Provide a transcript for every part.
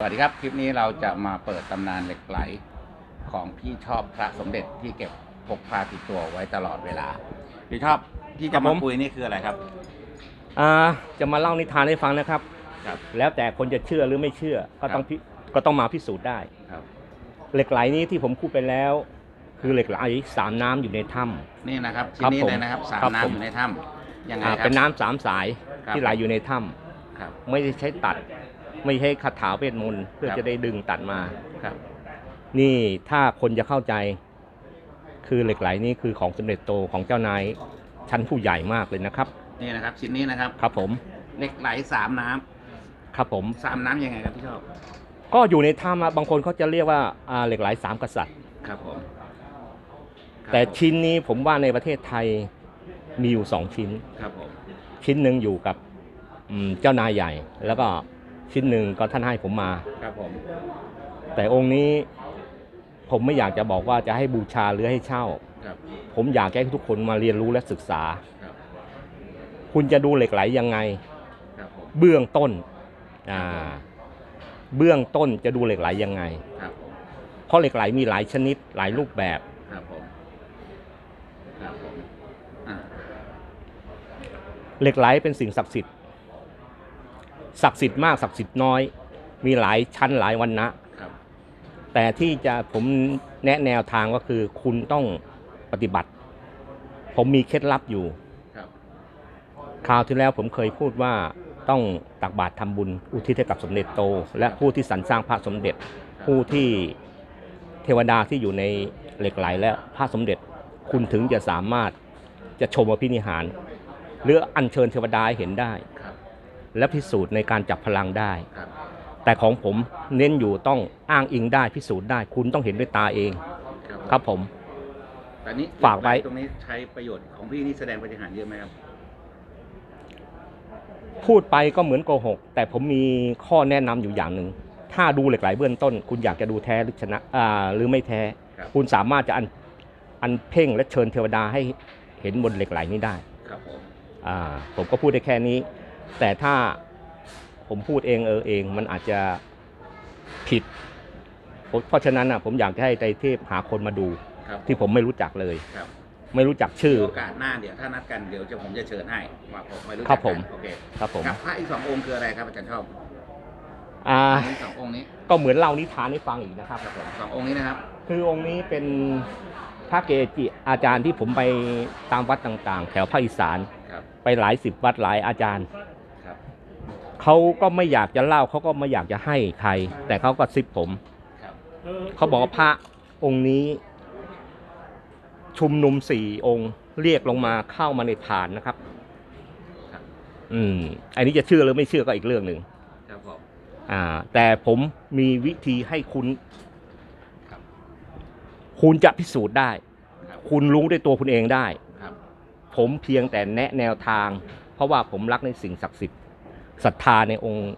สวัสดีครับ คลิปนี้เราจะมาเปิดตำนานเหล็กไหลของพี่ชอบพระสมเด็จที่เก็บพกพาติดตัวไว้ตลอดเวลา พี่ชอบที่ครัจะบมาผมคุยนี่คืออะไรครับ อ่าจะมาเล่านิทานให้ฟังนะครับ ครับ แล้วแต่คนจะเชื่อหรือไม่เชื่อ ก็ต้องครับพิก็ต้องมาพิสูจน์ได้ครับ เหล็กไหลนี้ที่ผมพูดไปแล้ว คือเหล็กไหลสามน้ำอยู่ในถ้นี่นะครับชิ้ครันบนี้ผมเลยนะครับสามครับน้ำผมอยู่ในถ้ำยังำไงอ่าครับเป็นน้ำสามสายครับที่ไหลอยู่ในถ้ครับำไม่ได้ใช้ตัด ไม่ใช้คาถาเวทมนต์เพื่อครับจะได้ดึงตัดมาครับ นี่ถ้าคนจะเข้าใจ คือเหล็กไหลนี้คือของสมเด็จโตของเจ้านายชั้นผู้ใหญ่มากเลยนะครับ นี่นะครับ ชิ้นนี้นะครับ ครับผมเหล็กไหลสามน้ำครับผมสามน้ำยังไงครับพี่ชอบ ก็อยู่ในถ้ำอะบางคนเขาจะเรียกว่าอ่าเหล็กไหลสามกษัตริย์ครับผมครับแต่ผมชิ้นนี้ผมว่าในประเทศไทยมีอยู่สองชิ้นครับผมชิ้นหนึ่งอยู่กับอืมเจ้านายใหญ่แล้วก็ ชิ้นหนึ่งก็ท่านให้ผมมา ครับผม แต่องค์นี้ผมไม่อยากจะบอกว่าจะให้บูชาหรือให้เช่า ครับ ผมอยากให้ทุกคนมาเรียนรู้และศึกษา ครับ คุณจะดูเหล็กไหลยังไง ครับผม เบื้องต้นอ่าเบื้องต้นจะดูเหล็กไหลยังไง ครับผม เพราะเหล็กไหลมีหลายชนิดหลายรูปแบบ ครับผม ครับผมอ่าเหล็กไหลเป็นสิ่งศักดิ์สิทธิ์ ศักดิ์สิทธิ์มากศักดิ์สิทธิ์น้อย มีหลายชั้นหลายวันนะครับแต่ที่จะผมแนะแนวทางก็คือคุณต้องปฏิบัติ ผมมีเคล็ดลับอยู่ครับคราวที่แล้วผมเคยพูดว่าต้องตักบาตรทำบุญ อุทิศให้กับสมเด็จโต และผู้ที่สรรสร้างพระสมเด็จ ผู้ที่เทวดาที่อยู่ในเหล็กไหลและพระสมเด็จ คุณถึงจะสามารถจะชมอภินิหาร หรืออัญเชิญเทวดาให้เห็นได้ครับ และพิสูจน์ในการจับพลังได้ครับแต่ของผมเน้นอยู่ต้องอ้างอิงได้พิสูจน์ได้ คุณต้องเห็นด้วยตาเอง ครับครับผมแต่นี้ฝากไว้ตรงนี้ใช้ประโยชน์ของพี่นี่แสดงปฏิหารย์เยอะไหมครับ พูดไปก็เหมือนโกหก แต่ผมมีข้อแนะนำอยู่อย่างหนึ่งถ้าดูเหล็กไหลเบื้องต้น คุณอยากจะดูแท้หรือชนะอ่าหรือไม่แท้ครับคุณสามารถจะอันอันเพ่งและเชิญเทวดาให้เห็นบนเหล็กไหลนี้ได้ ครับผมอ่าผมก็พูดได้แค่นี้ แต่ถ้าผมพูดเองเออเองมันอาจจะผิดผมเพราะฉะนั้นอะผมอยากจะให้ไตรเทพหาคนมาดู ครับที่ผมไม่รู้จักเลย ครับไม่รู้จักชื่อ โอกาสหน้าเดี๋ยวถ้านัดกันเดี๋ยวจะผมจะเชิญให้ว่าผมไม่รู้จักครับผม กันโอเคครับผมครับพระอีกสององค์คืออะไรครับอาจารย์ชอบอ่าอีกสององค์นี้ก็เหมือนเล่านิทานให้ฟังอีกนะครับ ครับผมสององค์นี้นะครับ คือองค์นี้เป็นพระเกจิอาจารย์ที่ผมไปตามวัดต่างๆ แถวภาคอีสาน ครับ ไปหลายสิบวัดหลายอาจารย์ครับ เขาก็ไม่อยากจะเล่าเขาก็ไม่อยากจะให้ใคร แต่เขาก็ซิบผมครับเขาบอกว่าพระองค์นี้ ชุมนุมสี่องค์เรียกลงมาเข้ามาในฐานนะครับครับ อืม อันนี้จะเชื่อหรือไม่เชื่อก็อีกเรื่องหนึ่งครับผมอ่า แต่ผมมีวิธีให้คุณครับคุณจะพิสูจน์ได้ครับคุณรู้ด้วยตัวคุณเองได้ครับผมเพียงแต่แนะแนวทาง เพราะว่าผมรักในสิ่งศักดิ์สิทธิ์ ศรัทธาในองค์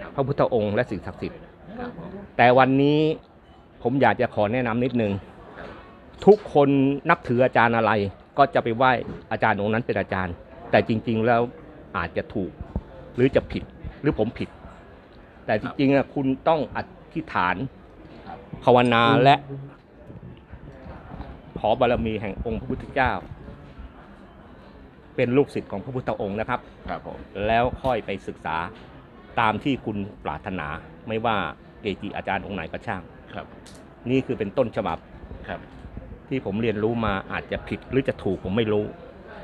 ครับพระพุทธองค์และสิ่งศักดิ์สิทธิ์ครับผมแต่วันนี้ผมอยากจะขอแนะนำนิดนึงครับทุกคนนับถืออาจารย์อะไร ก็จะไปไหว้อาจารย์องค์นั้นเป็นอาจารย์ แต่จริง ๆ แล้วอาจจะถูกหรือจะผิดหรือผมผิด แต่จริงๆอะคุณต้องอธิษฐานครับภาวนาและขอบารมีแห่งองค์พระพุทธเจ้า เป็นลูกศิษย์ของพระพุทธองค์นะครับ ครับผม แล้วค่อยไปศึกษาตามที่คุณปรารถนา ไม่ว่าเกจิอาจารย์องค์ไหนก็ช่าง ครับ นี่คือเป็นต้นฉบับครับ ที่ผมเรียนรู้มาอาจจะผิดหรือจะถูกผมไม่รู้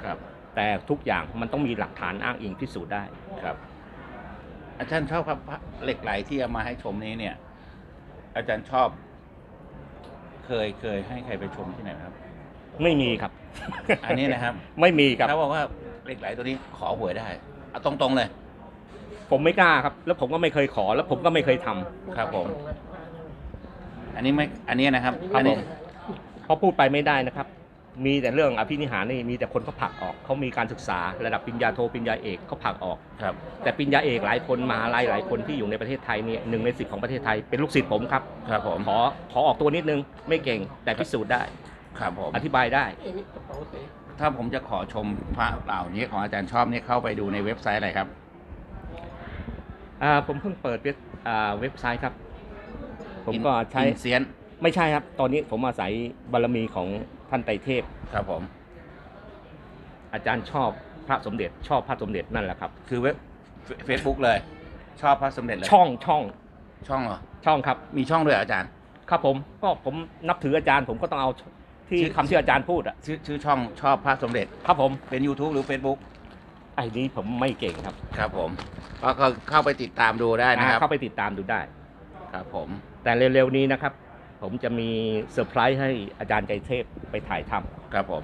ครับ แต่ทุกอย่างมันต้องมีหลักฐานอ้างอิงพิสูจน์ได้ ครับ อาจารย์ชอบครับพระเหล็กไหลที่เอามาให้ชมนี้เนี่ย อาจารย์ชอบ เคยเคยให้ใครไปชมที่ไหนไหมครับ ไม่มีครับ อันนี้นะครับไม่มีครับเขาบอกว่าเหล็กไหลตัวนี้ขอหวยได้เอาตรงๆเลย ผมไม่กล้าครับ แล้วผมก็ไม่เคยขอแล้วผมก็ไม่เคยทำครับผม อันนี้ไม่อันนี้นะครับครับอันผนี้มเพราะพูดไปไม่ได้นะครับ มีแต่เรื่องอภินิหารนี่มีแต่คนเขาผลักออกเขามีการศึกษาระดับปริญญาโทปริญญาเอกเขาผลักออกครับ แต่ปริญญาเอกหลายคนมหาลัยหลายคนที่อยู่ในประเทศไทยเนี่ยหนึ่งในสิบของประเทศไทยเป็นลูกศิษย์ผมครับครับผมขอขอออกตัวนิดนึงไม่เก่งแต่พิสูจน์ได้ ครับผมอธิบายได้ถ้าผมจะขอชมพระเหล่านี้ของอาจารย์ชอบนี่เข้าไปดูในเว็บไซต์อะไรครับ อ่าผมเพิ่งเปิดเว็บอ่าเว็บไซต์ครับ ผมก็ใช้ อินเซียนไม่ใช่ครับ ตอนนี้ผมอาศัยบารมีของท่านไตรเทพ ครับผม อาจารย์ชอบพระสมเด็จ ชอบพระสมเด็จนั่นแหละครับ คือเว็บเฟซบุ๊กเลย ชอบพระสมเด็จเลย ช่องช่องช่องเหรอ ช่องครับ มีช่องด้วยเหรออาจารย์ ครับผมก็ผมนับถืออาจารย์ผมก็ต้องเอา ที่ชื่อคำที่อาจารย์พูดอะชื่อชื่อช่องชอบพระสมเด็จครับผมเป็น YouTube หรือ Facebook ไอ้นี้ผมไม่เก่งครับครับผมก็ก็เข้าไปติดตามดูได้นะครับเข้าไปติดตามดูได้ ครับผมแต่เร็วๆนี้นะครับ ผมจะมีเซอร์ไพรส์ให้อาจารย์ใจเทพไปถ่ายทำ ครับผม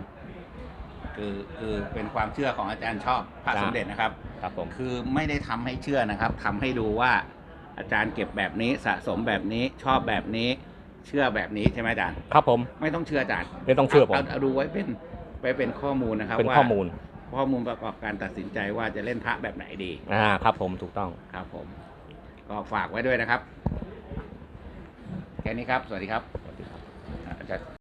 คือคือเป็นความเชื่อของอาจารย์ชอบพระครับสมเด็จนะครับ ครับผม คือไม่ได้ทำให้เชื่อนะครับทำให้ดูว่า อาจารย์เก็บแบบนี้สะสมแบบนี้ชอบแบบนี้ เชื่อแบบนี้ใช่ไหมอาจารย์ ครับผมไม่ต้องเชื่ออาจารย์ไม่ต้องเชื่อผมาาดูไว้เป็นไปเป็นข้อมูลนะครับเป็นว่าข้อมูลข้อมูลประกอบการตัดสินใจว่าจะเล่นพระแบบไหนดีอ่าครับผมถูกต้อง ครับผม ก็ฝากไว้ด้วยนะครับ แค่นี้ครับ สวัสดีครับอาจารย์